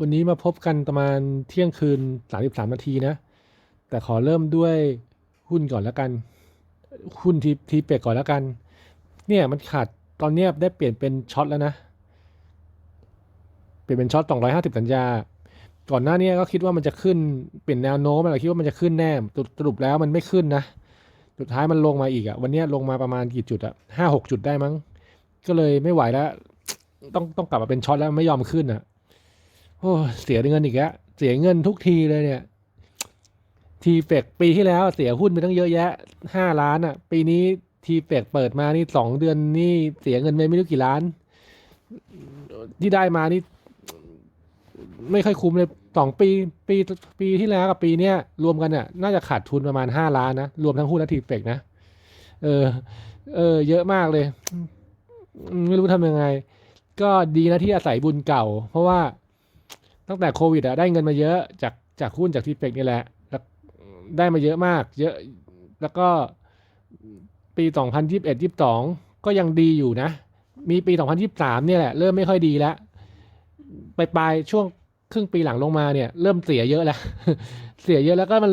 วันนี้มาพบกันประมาณเที่ยงคืน 33 นาทีนะ แต่ขอเริ่มด้วยหุ้นก่อนแล้วกัน หุ้นทีทีเป็กก่อนแล้วกัน เนี่ยมันขาดตอนเนี้ยได้เปลี่ยนเป็นช็อตแล้วนะ เปลี่ยนเป็นช็อต 250 สัญญา ก่อนหน้านี้ก็คิดว่ามันจะขึ้นเปลี่ยนแนวโน้มอะไรคิดว่ามันจะขึ้นแน่สรุปแล้วมันไม่ขึ้นนะสุดท้ายมันลงมาอีกอะวันนี้ลงมาประมาณกี่จุดอะห้าหกจุดได้มั้ง ก็เลยไม่ไหวแล้ว ต้องต้องกลับมาเป็นช็อตแล้วไม่ยอมขึ้นอะ โอ้เสียเงินอีกแล้วเสียเงินทุกทีเลยเนี่ย ทีเฟกปีที่แล้วเสียหุ้นไปตั้งเยอะแยะห้าล้านอะปีนี้ทีเฟกเปิดมานี่สองเดือนนี่เสียเงินไปไม่รู้กี่ล้าน ที่ได้มานี่ ไม่ค่อยคุ้มเลยสองปี ปีปีที่แล้วกับปีเนี้ยรวมกันเนี่ยน่าจะขาดทุนประมาณห้าล้านนะ รวมทั้งหุ้นและทีเฟกนะเออ เออ เยอะมากเลย ไม่รู้ทำยังไง ก็ดีนะที่อาศัยบุญเก่า เพราะว่า ตั้งแต่โควิดอะได้เงินมาเยอะจากจากหุ้นจากทีเฟกนี่แหละแล้วได้มาเยอะมาก เยอะแล้วก็ปีสองพันยิบเอ็ดยิบสองก็ยังดีอยู่นะ มีปีสองพันยิบสามเนี่ยแหละ เริ่มไม่ค่อยดีแล้วไปปลายช่วงครึ่งปีหลังลงมาเนี่ย เริ่มเสียเยอะแล้ว เสียเยอะแล้วก็มัน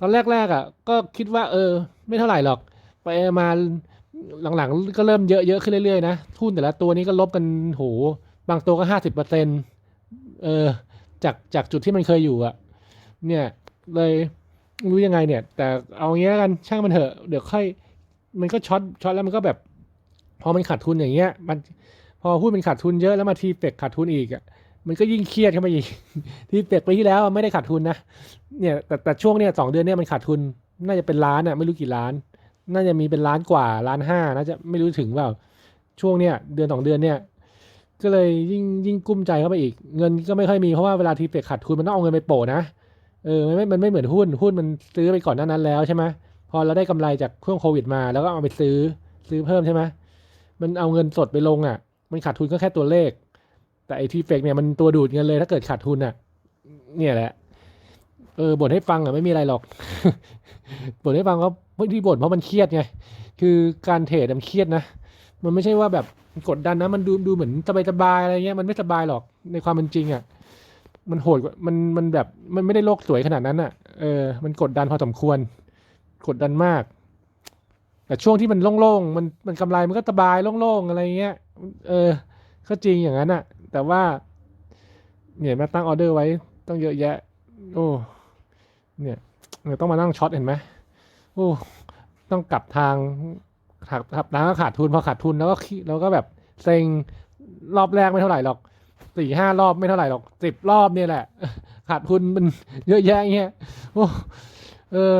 ตอนแรกๆอะ ก็คิดว่า เออ ไม่เท่าไหร่หรอก ไปมาหลังๆ ก็เริ่มเยอะเยอะขึ้นเรื่อยๆนะทุนแต่ละตัวนี้ก็ลบกันโหบางตัวก็ห้าสิบเปอร์เซ็นต์ เออจากจากจุดที่มันเคยอยู่อะเนี่ย เลยรู้ยังไงเนี่ย แต่เอางี้แล้วกันช่างมันเถอะเดี๋ยวค่อยมันก็ช็อตช็อตแล้วมันก็แบบ พอมันขาดทุนอย่างเงี้ย มันพอหุ้นมันขาดทุนเยอะแล้วมาทีเป็กขาดทุนอีกอะมันก็ยิ่งเครียดเข้ามาอีก ทีเป็กไปที่แล้วไม่ได้ขาดทุนนะเนี่ยแต่แต่ช่วงเนี้ยสองเดือนเนี้ยมันขาดทุน น่าจะเป็นล้านอะไม่รู้กี่ล้าน น่าจะมีเป็นล้านกว่าล้านห้าน่าจะไม่รู้ถึงเปล่าช่วงเนี้ยเดือนสองเดือนเนี้ย ก็เลยยิ่งยิ่งกุ้มใจเข้าไปอีก เงินก็ไม่ค่อยมีเพราะว่าเวลาทีเป็กขาดทุนมันต้องเอาเงินไปโปะนะเออมันไม่มันไม่เหมือนหุ้นหุ้นมันซื้อไปก่อนหน้านั้นแล้วใช่ไหมพอเราได้กำไรจากช่วงโควิดมาแล้วก็เอาไปซื้อซื้อเพิ่มใช่ไหมมันเอาเงินสดไปลงอะ มันขาดทุนก็แค่ตัวเลข แต่ไอทีเฟกเนี่ยมันตัวดูดเงินเลยถ้าเกิดขาดทุนอะ เนี่ยแหละเออบ่นให้ฟังอะไม่มีอะไรหรอกบ่นให้ฟังก็ที่บ่นเพราะมันเครียดไงคือการเทรดมันเครียดนะ มันไม่ใช่ว่าแบบกดดันนะ มันดูดูเหมือนสบายๆอะไรเงี้ยมันไม่สบายหรอกในความเป็นจริงอะมันโหดกว่ามันมันแบบมันไม่ได้โลกสวยขนาดนั้นอะเออมันกดดันพอสมควร กดดันมาก แต่ช่วงที่มันโล่งๆมันมันกำไรมันก็สบายโล่งๆอะไรเงี้ยเออ ก็จริงอย่างนั้นอะแต่ว่าเนี่ยมาตั้งออเดอร์ไว้ต้องเยอะแยะ โอ้เนี่ยต้องมานั่งช็อตเห็นไหมโอ้ต้องกลับทาง หักหักทานก็ขาดทุนพอขาดทุนแล้วก็แล้วก็แบบเซ็งรอบแรกไม่เท่าไหร่หรอกสี่ห้ารอบไม่เท่าไหร่หรอกสิบรอบเนี่ยแหละ ขาดทุนมันเยอะแยะเงี้ยโอ้เออ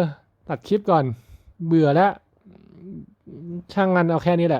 ตัดคลิปก่อน เบื่อแล้ว ช่างมันเอาแค่นี้แหละ